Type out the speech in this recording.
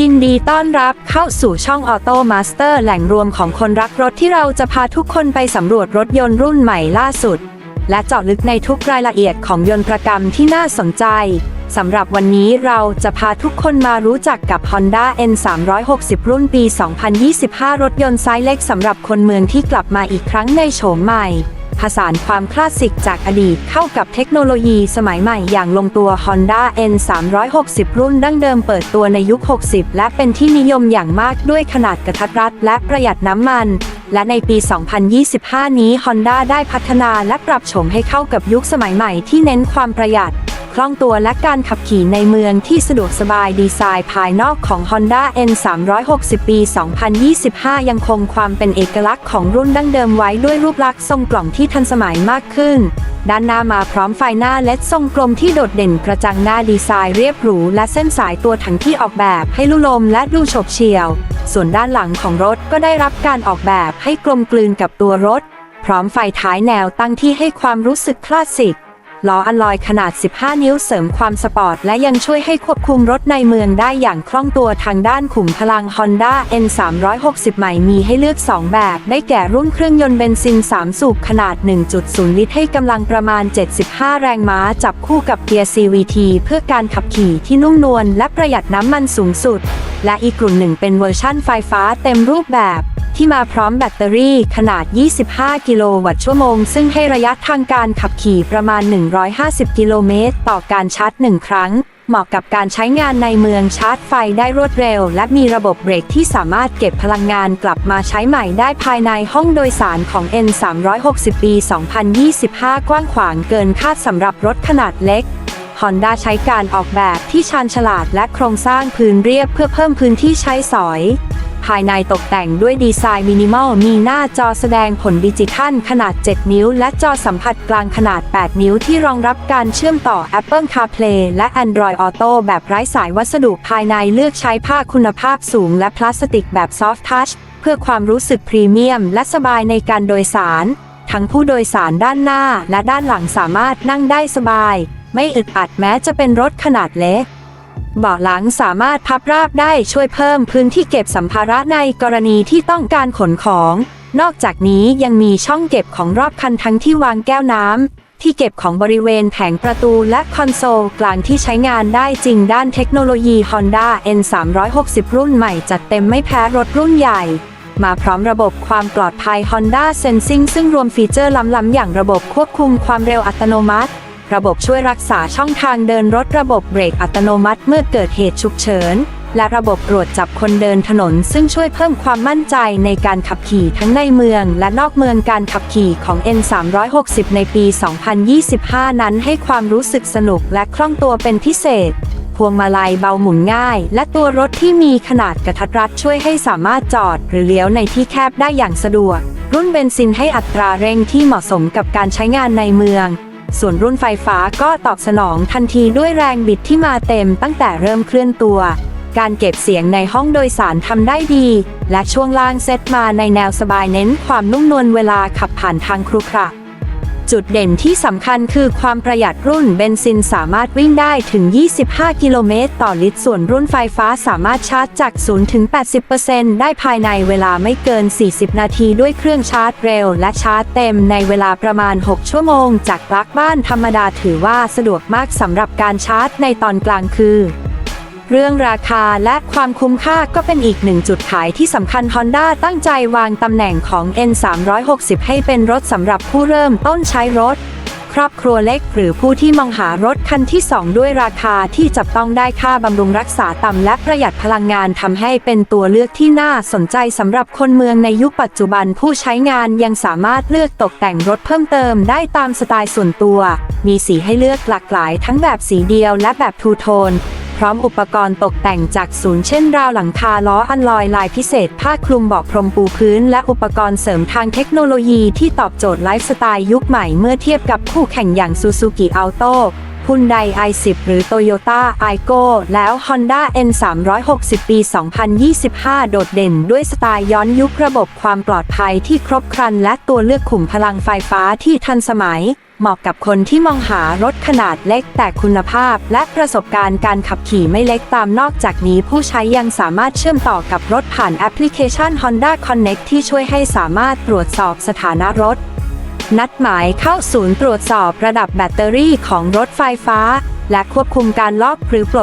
ยินดีต้อนรับเข้าสู่ช่อง Auto Master แหล่งรวมของคนรักรถที่เราจะพาทุกคนไปสำรวจรถยนต์รุ่นใหม่ล่าสุด และเจาะลึกในทุกรายละเอียดของยนต์ประกรรมที่น่าสนใจสำหรับวันนี้เราจะพาทุกคนมารู้จักกับ Honda N360 รุ่นปี 2025 รถยนต์ไซส์เล็กสำหรับคนเมืองที่กลับมาอีกครั้งในโฉมใหม่ ผสานความคลาสสิกจากอดีตเข้ากับเทคโนโลยีสมัยใหม่อย่างลงตัว Honda N360 รุ่นดั้งเดิมเปิดตัวในยุค 60 และเป็นที่นิยมอย่างมากด้วยขนาดกระทัดรัดและประหยัดน้ำมัน และในปี 2025 นี้ Honda ได้พัฒนาและปรับโฉมให้เข้ากับยุคสมัยใหม่ที่เน้นความประหยัด คล่องตัวและการขับขี่ในเมืองที่สะดวกสบายดีไซน์ภายนอกของ Honda N360 ปี 2025 ยังคงความเป็นเอกลักษณ์ของรุ่นดั้งเดิมไว้ด้วยรูปลักษณ์ทรงกล่องที่ทันสมัยมากขึ้น ด้านหน้ามาพร้อมไฟหน้าเลดทรงกลมที่โดดเด่นกระจังหน้าดีไซน์เรียบหรู และเส้นสายตัวถังที่ออกแบบให้ลุ่ลมและดูโฉบเฉี่ยว ส่วนด้านหลังของรถก็ได้รับการออกแบบให้กลมกลืนกับตัวรถ พร้อมไฟท้ายแนวตั้งที่ให้ความรู้สึกคลาสสิก ล้ออัลลอยขนาด 15 นิ้วเสริมความสปอร์ต และยังช่วยให้ควบคุมรถในเมืองได้อย่างคล่องตัวทางด้านขุมพลัง Honda N360 ใหม่มีให้เลือก 2 แบบ ได้แก่รุ่นเครื่องยนต์เบนซิน 3 สูบขนาด 1.0 ลิตร ให้กำลังประมาณ 75 แรงม้า จับคู่กับเกียร์ CVT เพื่อการขับขี่ที่นุ่มนวลและประหยัดน้ำมันสูงสุด และอีกกลุ่มหนึ่งเป็นเวอร์ชั่นไฟฟ้าเต็มรูปแบบ ที่มาพร้อมแบตเตอรี่ขนาด 25 กิโลวัตต์ชั่วโมง ซึ่งให้ระยะทางการขับขี่ประมาณ 150 กิโลเมตร ต่อการชาร์จ 1 ครั้ง เหมาะกับการใช้งานในเมืองชาร์จไฟได้รวดเร็ว และมีระบบเบรกที่สามารถเก็บพลังงานกลับมาใช้ใหม่ได้ภายในห้องโดยสารของ N360 ปี 2025 กว้างขวางเกินคาดสำหรับรถขนาดเล็ก Honda ใช้การออกแบบที่ชาญฉลาดและโครงสร้างพื้นเรียบเพื่อเพิ่มพื้นที่ใช้สอย ภายในตกแต่งด้วยดีไซน์มินิมอล มีหน้าจอแสดงผลดิจิทัลขนาด 7 นิ้ว และจอสัมผัสกลางขนาด 8 นิ้วที่รองรับการเชื่อมต่อ Apple CarPlay และ Android Auto แบบไร้สายวัสดุภายในเลือกใช้ผ้าคุณภาพสูง และพลาสติกแบบ Soft Touch เพื่อความรู้สึกพรีเมียม และสบายในการโดยสาร ทั้งผู้โดยสารด้านหน้าและด้านหลังสามารถนั่งได้สบาย ไม่อึดอัดแม้จะเป็นรถขนาดเล็ก เบาะหลังสามารถพับราบได้ช่วยเพิ่มพื้นที่เก็บสัมภาระในกรณีที่ต้องการขนของ นอกจากนี้ยังมีช่องเก็บของรอบคันทั้งที่วางแก้วน้ำที่เก็บของบริเวณแผงประตูและคอนโซลกลางที่ใช้งานได้จริงด้านเทคโนโลยี Honda N360 รุ่นใหม่จัดเต็มไม่แพ้รถรุ่นใหญ่มาพร้อมระบบความปลอดภัย Honda Sensing ซึ่งรวมฟีเจอร์ล้ำๆอย่างระบบควบคุมความเร็วอัตโนมัติ ระบบช่วยรักษาช่องทางเดินรถระบบเบรกอัตโนมัติเมื่อเกิดเหตุฉุกเฉิน และระบบตรวจจับคนเดินถนน ซึ่งช่วยเพิ่มความมั่นใจในการขับขี่ทั้งในเมือง และนอกเมืองการขับขี่ของ N360 ในปี 2025 นั้นให้ความรู้สึกสนุกและคล่องตัวเป็นพิเศษพวงมาลัยเบาหมุนง่าย และตัวรถที่มีขนาดกระทัดรัดช่วยให้สามารถจอด หรือเลี้ยวในที่แคบได้อย่างสะดวก รุ่นเบนซินให้อัตราเร่งที่เหมาะสมกับการใช้งานในเมือง ส่วนรุ่นไฟฟ้าก็ตอบสนองทันทีด้วยแรงบิดที่มาเต็มตั้งแต่เริ่มเคลื่อนตัว การเก็บเสียงในห้องโดยสารทำได้ดี และช่วงล่างเซตมาในแนวสบายเน้นความนุ่มนวลเวลาขับผ่านทางครุขระ จุดเด่นที่สำคัญคือความประหยัดรุ่นเบนซินสามารถวิ่งได้ถึง 25 กิโลเมตรต่อลิตร ส่วนรุ่นไฟฟ้าสามารถชาร์จจาก 0 ถึง 80%ได้ภายในเวลาไม่เกิน 40 นาทีด้วยเครื่องชาร์จเร็ว และชาร์จเต็มในเวลาประมาณ 6 ชั่วโมง จากปลั๊กบ้านธรรมดาถือว่าสะดวกมากสำหรับการชาร์จในตอนกลางคืน เรื่องราคาและความคุ้มค่าก็เป็นอีกหนึ่งจุดขายที่สำคัญ Honda ตั้งใจวางตำแหน่งของ N360 ให้เป็นรถสำหรับผู้เริ่มต้นใช้รถ ครอบครัวเล็กหรือผู้ที่มองหารถคันที่ 2 ด้วยราคาที่จับต้องได้ค่าบำรุงรักษาต่ำและประหยัดพลังงานทำให้เป็นตัวเลือกที่น่าสนใจสำหรับคนเมืองในยุคปัจจุบันผู้ใช้งานยังสามารถเลือกตกแต่งรถเพิ่มเติมได้ตามสไตล์ส่วนตัว มีสีให้เลือกหลากหลายทั้งแบบสีเดียวและแบบทูโทน พร้อมอุปกรณ์ตกแต่งจากศูนย์เช่นราวหลังคาล้ออันลอยลายพิเศษ ผ้าคลุมเบาะพรมปูพื้น และอุปกรณ์เสริมทางเทคโนโลยีที่ตอบโจทย์ไลฟ์สไตล์ยุคใหม่เมื่อเทียบกับคู่แข่งอย่างซูซูกิอัลโต Hyundai i10 หรือ Toyota iGo แล้ว Honda N360 ปี 2025 โดดเด่นด้วยสไตล์ย้อนยุคระบบความปลอดภัยที่ครบครันและตัวเลือกขุมพลังไฟฟ้าที่ทันสมัย เหมาะกับคนที่มองหารถขนาดเล็กแต่คุณภาพ และประสบการณ์การขับขี่ไม่เล็กตามนอกจากนี้ผู้ใช้ยังสามารถเชื่อมต่อกับรถผ่านแอปพลิเคชัน Honda Connect ที่ช่วยให้สามารถตรวจสอบสถานะรถ นัดหมายเข้าศูนย์ตรวจสอบระดับแบตเตอรี่ของรถไฟฟ้า และควบคุมการลอกหรือปลด